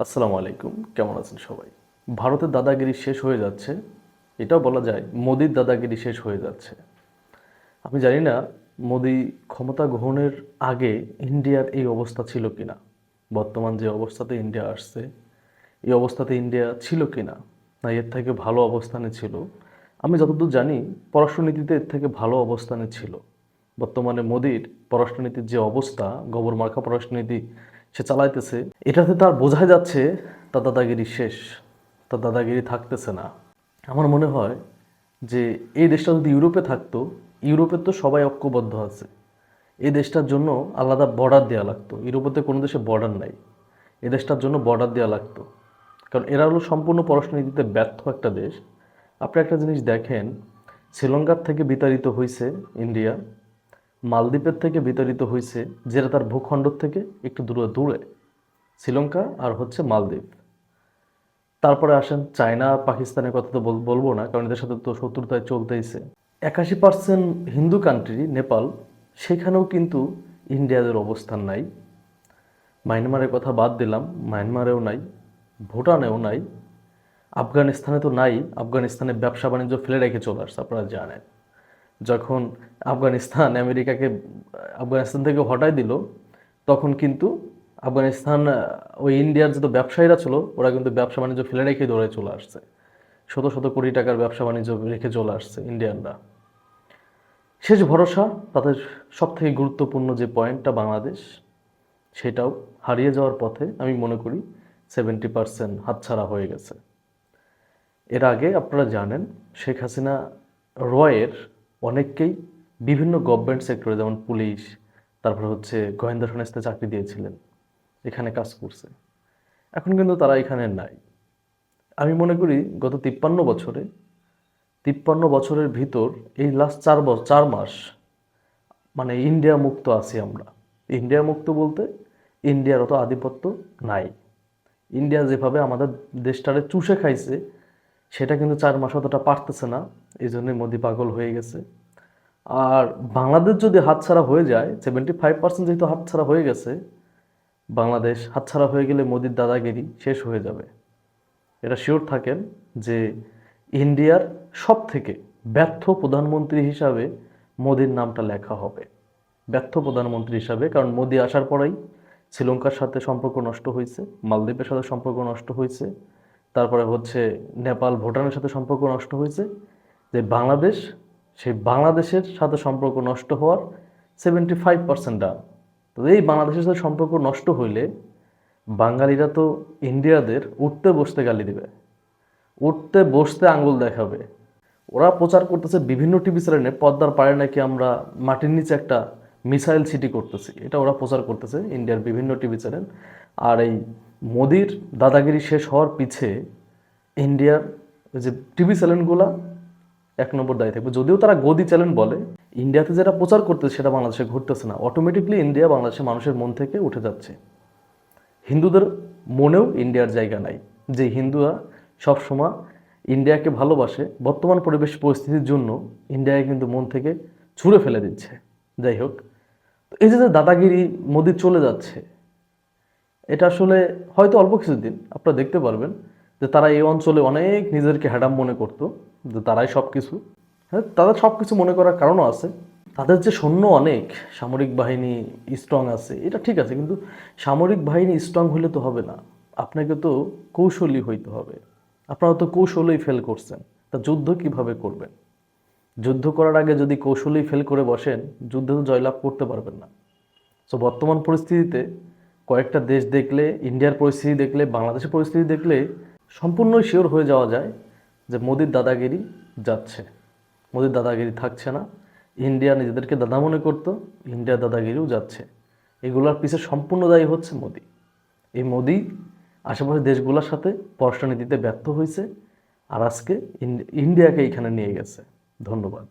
আসসালামু আলাইকুম, কেমন আছেন সবাই? ভারতের দাদাগিরি শেষ হয়ে যাচ্ছে, এটাও বলা যায় মোদির দাদাগিরি শেষ হয়ে যাচ্ছে। আমি জানি না মোদি ক্ষমতা গ্রহণের আগে ইন্ডিয়ার এই অবস্থা ছিল কিনা, বর্তমান যে অবস্থাতে ইন্ডিয়া আসছে, এই অবস্থাতে ইন্ডিয়া ছিল কিনা, না এর থেকে ভালো অবস্থানে ছিল। আমি যতদূর জানি, পররাষ্ট্রনীতিতে এর থেকে ভালো অবস্থানে ছিল। বর্তমানে মোদির পররাষ্ট্রনীতির যে অবস্থা গোবর মার্কা পররাষ্ট্রনীতি সে চালাইতেছে। এটাতে তার বোঝাই যাচ্ছে তার দাদাগিরি শেষ, তার দাদাগিরি থাকতেছে না। আমার মনে হয় যে এই দেশটা যদি ইউরোপে থাকতো, ইউরোপের তো সবাই ঐক্যবদ্ধ আছে। এই দেশটার জন্য আলাদা বর্ডার দেওয়া লাগতো। ইউরোপেতে কোনো দেশে বর্ডার নাই। এ দেশটার জন্য বর্ডার দেওয়া লাগতো। কারণ এরা হলো সম্পূর্ণ পররাষ্ট্রনীতিতে ব্যর্থ একটা দেশ। আপনি একটা জিনিস দেখেন, শ্রীলঙ্কার থেকে বিতাড়িত হয়েছে ইন্ডিয়া। মালদ্বীপের থেকে বিতাড়িত হয়েছে, যেটা তার ভূখণ্ড থেকে একটু দূরে দূরে, শ্রীলঙ্কা আর হচ্ছে মালদ্বীপ। তারপরে আসেন চায়না, পাকিস্তানের কথা তো বলব না, কারণ এদের সাথে তো শত্রুতায় চলতেইছে। একাশি পার্সেন্ট হিন্দু কান্ট্রি নেপাল, সেখানেও কিন্তু ইন্ডিয়াদের অবস্থান নাই। মায়ানমারের কথা বাদ দিলাম, মায়ানমারেও নাই, ভুটানেও নাই, আফগানিস্তানে তো নাই, আফগানিস্তানে ব্যবসা বাণিজ্য ফেলে রেখে চলে আসছে, আপনারা জানেন। যখন আফগানিস্তান আমেরিকাকে, আফগানিস্তান থেকে হটাই দিল, তখন কিন্তু আফগানিস্তান, ওই ইন্ডিয়ার যত ব্যবসায়ীরা ছিল, ওরা কিন্তু ব্যবসা বাণিজ্য ফেলে রেখে দৌড়ে চলে আসছে। শত শত কোটি টাকার ব্যবসা বাণিজ্য রেখে চলে আসছে ইন্ডিয়ানরা। শেষ ভরসা, তাদের সব থেকে গুরুত্বপূর্ণ যে পয়েন্টটা বাংলাদেশ, সেটাও হারিয়ে যাওয়ার পথে আমি মনে করি সেভেন্টি পার্সেন্ট হাতছাড়া হয়ে গেছে। এর আগে আপনারা জানেন, শেখ হাসিনা রয়ের অনেককেই বিভিন্ন গভর্নমেন্ট সেক্টরে যেমন পুলিশ, তারপরে হচ্ছে গোয়েন্দা সংস্থায় চাকরি দিয়েছিলেন, এখানে কাজ করছে। এখন কিন্তু তারা এখানে নাই। আমি মনে করি গত তিপ্পান্ন বছরে, তিপ্পান্ন বছরের ভিতর এই লাস্ট চার বছর চার মাস মানে ইন্ডিয়া মুক্ত আছি আমরা। ইন্ডিয়া মুক্ত বলতে ইন্ডিয়ার অত আধিপত্য নাই। ইন্ডিয়া যেভাবে আমাদের দেশটারে চুষে খাইছে সেটা কিন্তু চার মাস অতটা পারতেছে না, এই জন্যই মোদি পাগল হয়ে গেছে। আর বাংলাদেশ যদি হাতছাড়া হয়ে যায় সেভেন্টি ফাইভ পার্সেন্ট যেহেতু হাতছাড়া হয়ে গেছে, বাংলাদেশ হাতছাড়া হয়ে গেলে মোদির দাদাগিরি শেষ হয়ে যাবে। এটা শিওর থাকেন যে ইন্ডিয়ার সব থেকে ব্যর্থ প্রধানমন্ত্রী হিসাবে মোদির নামটা লেখা হবে। ব্যর্থ প্রধানমন্ত্রী হিসাবে, কারণ মোদি আসার পরেই শ্রীলঙ্কার সাথে সম্পর্ক নষ্ট হয়েছে, মালদ্বীপের সাথে সম্পর্ক নষ্ট হয়েছে তারপরে হচ্ছে নেপাল ভুটানের সাথে সম্পর্ক নষ্ট হয়েছে, যে বাংলাদেশ, সেই বাংলাদেশের সাথে সম্পর্ক নষ্ট হওয়ার সেভেন্টি ফাইভ পার্সেন্ট তো এই বাংলাদেশের সাথে সম্পর্ক নষ্ট হইলে বাঙালিরা তো ইন্ডিয়াদের উঠতে বসতে গালি দিবে, উঠতে বসতে আঙ্গুল দেখাবে। ওরা প্রচার করতেছে বিভিন্ন টিভি চ্যানেলে পদ্মার পাড়ে নাকি আমরা মাটির নিচে একটা মিসাইল সিটি করতেছি। এটা ওরা প্রচার করতেছে ইন্ডিয়ার বিভিন্ন টিভি চ্যানেল আর এই মোদির দাদাগিরি শেষ হওয়ার পিছে ইন্ডিয়ার যে টিভি চ্যানেলগুলা এক নম্বর দায়ী থাকবে। যদিও তারা গদি চ্যানেল বলে, ইন্ডিয়াতে যেটা প্রচার করতেছে সেটা বাংলাদেশে ঘটতেছে না। অটোমেটিকলি ইন্ডিয়া বাংলাদেশের মানুষের মন থেকে উঠে যাচ্ছে। হিন্দুদের মনেও ইন্ডিয়ার জায়গা নাই, যে হিন্দুরা সবসময় ইন্ডিয়াকে ভালোবাসে। বর্তমান পরিবেশ পরিস্থিতির জন্য ইন্ডিয়াকে কিন্তু মন থেকে ছুঁড়ে ফেলে দিচ্ছে। যাই হোক এই যে দাদাগিরি মোদি চলে যাচ্ছে এটা আসলে হয়তো অল্প কিছুদিন, আপনারা দেখতে পারবেন যে তারা এই অঞ্চলে অনেক নিজেদেরকে হ্যাডাম মনে করতো, যে তারাই সব কিছু হ্যাঁ তাদের সব কিছু মনে করার কারণও আছে। তাদের যে সৈন্য অনেক, সামরিক বাহিনী স্ট্রং আছে, এটা ঠিক আছে, কিন্তু সামরিক বাহিনী স্ট্রং হলে তো হবে না। আপনাকে তো কৌশলী হইতে হবে। আপনারা তো কৌশলেই ফেল করছেন। তা যুদ্ধ কীভাবে করবেন? যুদ্ধ করার আগে যদি কৌশলেই ফেল করে বসেন, যুদ্ধে তো জয়লাভ করতে পারবেন না। সো বর্তমান পরিস্থিতিতে কয়েকটা দেশ দেখলে, ইন্ডিয়ার পরিস্থিতি দেখলে, বাংলাদেশের পরিস্থিতি দেখলে সম্পূর্ণই শিওর হয়ে যাওয়া যায় যে মোদির দাদাগিরি যাচ্ছে। মোদির দাদাগিরি থাকছে না। ইন্ডিয়া নিজেদেরকে দাদা মনে করতো, ইন্ডিয়ার দাদাগিরিও যাচ্ছে। এগুলোর পিছে সম্পূর্ণ দায়ী হচ্ছে মোদি। এই মোদি আশেপাশের দেশগুলোর সাথে পররাষ্ট্রনীতিতে ব্যর্থ হয়েছে আর আজকে ইন্ডিয়াকে এখানে নিয়ে গেছে। ধন্যবাদ।